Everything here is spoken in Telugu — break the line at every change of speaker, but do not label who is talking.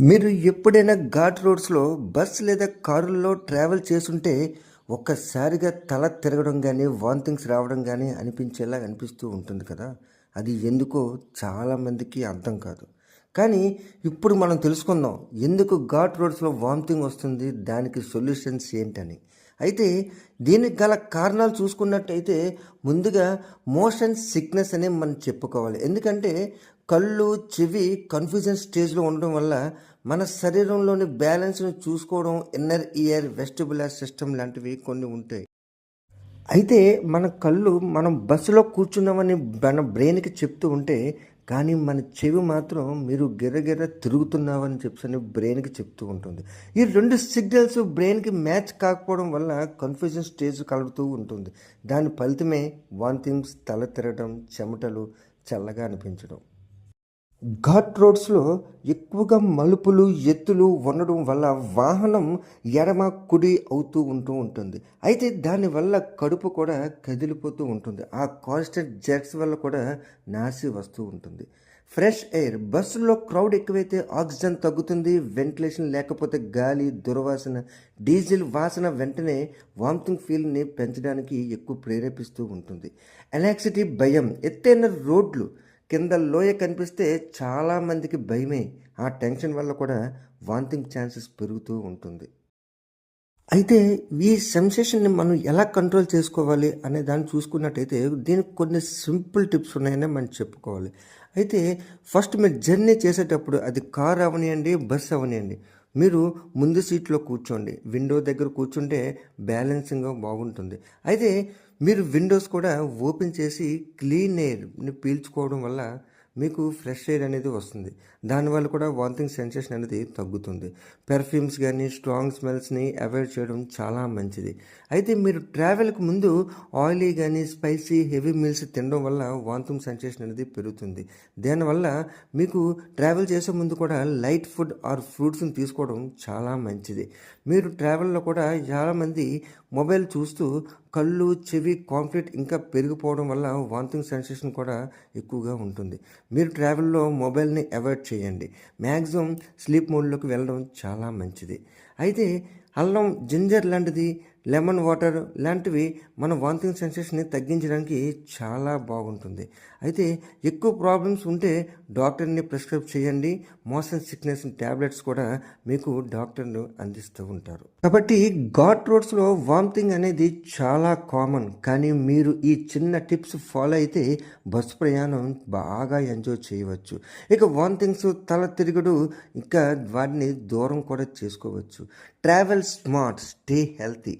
మీరు ఎప్పుడైనా ఘాట్ రోడ్స్లో బస్ లేదా కారుల్లో ట్రావెల్ చేస్తుంటే ఒక్కసారిగా తల తిరగడం కానీ వాంతింగ్స్ రావడం కానీ అనిపించేలా అనిపిస్తూ ఉంటుంది కదా? అది ఎందుకో చాలామందికి అర్థం కాదు. కానీ ఇప్పుడు మనం తెలుసుకుందాం ఎందుకు ఘాట్ రోడ్స్లో వామిటింగ్ వస్తుంది? దానికి సొల్యూషన్స్ ఏంటని. అయితే దీనికి గల కారణాలు చూసుకున్నట్టయితే ముందుగా మోషన్ సిక్నెస్ అనే మనం చెప్పుకోవాలి. ఎందుకంటే కళ్ళు చెవి కన్ఫ్యూజన్ స్టేజ్లో ఉండడం వల్ల మన శరీరంలోని బ్యాలెన్స్ను చూసుకోవడం ఇన్నర్ ఇయర్ వెస్టిబులర్ సిస్టమ్ లాంటివి కొన్ని ఉంటాయి. అయితే మన కళ్ళు మనం బస్సులో కూర్చున్నామని మన బ్రెయిన్కి చెప్తూ ఉంటే కానీ మన చెవి మాత్రం మీరు గిర్రగిర్ర తిరుగుతున్నావని చెప్పని బ్రెయిన్కి చెప్తూ ఉంటుంది. ఈ రెండు సిగ్నల్స్ బ్రెయిన్కి మ్యాచ్ కాకపోవడం వల్ల కన్ఫ్యూజన్ స్టేజ్ కలుగుతూ ఉంటుంది. దాని ఫలితమే వాంతింగ్స్ తల తిరగడం చెమటలు చల్లగా అనిపించడం. ఘాట్ రోడ్స్లో ఎక్కువగా మలుపులు ఎత్తులు ఉండడం వల్ల వాహనం ఎడమ కుడి అవుతూ ఉంటూ ఉంటుంది. అయితే దానివల్ల కడుపు కూడా కదిలిపోతూ ఉంటుంది. ఆ కాన్స్టెంట్ జెట్స్ వల్ల కూడా నాసి వస్తూ ఉంటుంది. Fresh air. బస్సులో క్రౌడ్ ఎక్కువైతే ఆక్సిజన్ తగ్గుతుంది. వెంటిలేషన్ లేకపోతే గాలి దుర్వాసన డీజిల్ వాసన వెంటనే వామిటింగ్ ఫీల్ని పెంచడానికి ఎక్కువ ప్రేరేపిస్తూ ఉంటుంది. ఎలాక్సిటీ భయం. ఎత్తైన రోడ్లు కింద లోయ కనిపిస్తే చాలామందికి భయమే. ఆ టెన్షన్ వల్ల కూడా వాంతింగ్ ఛాన్సెస్ పెరుగుతూ ఉంటుంది. అయితే ఈ సెన్సేషన్ని మనం ఎలా కంట్రోల్ చేసుకోవాలి అనే దాన్ని చూసుకున్నట్టయితే దీనికి కొన్ని సింపుల్ టిప్స్ ఉన్నాయని మనం చెప్పుకోవాలి. అయితే ఫస్ట్ మీరు జర్నీ చేసేటప్పుడు అది కార్ అవనియండి బస్ అవనియండి. మీరు ముందు సీట్లో కూర్చోండి. విండో దగ్గర కూర్చుంటే బ్యాలెన్సింగ్గా బాగుంటుంది. అయితే మీరు విండోస్ కూడా ఓపెన్ చేసి క్లీన్ ఎయిర్ని పీల్చుకోవడం వల్ల మీకు ఫ్రెష్ ఎయిర్ అనేది వస్తుంది. దానివల్ల కూడా వాంతింగ్ సెన్సేషన్ అనేది తగ్గుతుంది. పెర్ఫ్యూమ్స్ కానీ స్ట్రాంగ్ స్మెల్స్ని అవాయిడ్ చేయడం చాలా మంచిది. అయితే మీరు ట్రావెల్కి ముందు ఆయిలీ కానీ స్పైసీ హెవీ మీల్స్ తినడం వల్ల వాంతింగ్ సెన్సేషన్ అనేది పెరుగుతుంది. దానివల్ల మీకు ట్రావెల్ చేసే ముందు కూడా లైట్ ఫుడ్ ఆర్ ఫ్రూట్స్ని తీసుకోవడం చాలా మంచిది. మీరు ట్రావెల్లో కూడా చాలామంది మొబైల్ చూస్తూ కళ్ళు చెవి కాన్ఫ్లిక్ట్ ఇంకా పెరిగిపోవడం వల్ల వాంతింగ్ సెన్సేషన్ కూడా ఎక్కువగా ఉంటుంది. మీరు ట్రావెల్లో మొబైల్ని అవాయిడ్ చేయండి. మ్యాక్సిమం స్లీప్ మోడ్లోకి వెళ్ళడం చాలా మంచిది. అయితే అల్లం జింజర్ లాంటిది లెమన్ వాటర్ లాంటివి మన వాంతింగ్ సెన్సేషన్ని తగ్గించడానికి చాలా బాగుంటుంది. అయితే ఎక్కువ ప్రాబ్లమ్స్ ఉంటే డాక్టర్ని ప్రిస్క్రైబ్ చేయండి. మోషన్ సిక్నెస్ ట్యాబ్లెట్స్ కూడా మీకు డాక్టర్లు అందిస్తూ ఉంటారు. కాబట్టి ఘాట్ రోడ్స్లో వామిటింగ్ అనేది చాలా కామన్. కానీ మీరు ఈ చిన్న టిప్స్ ఫాలో అయితే బస్సు ప్రయాణం బాగా ఎంజాయ్ చేయవచ్చు. ఇక వామిటింగ్స్ తల తిరుగుడు ఇంకా వాటిని దూరం కూడా చేసుకోవచ్చు. Travel smart stay healthy.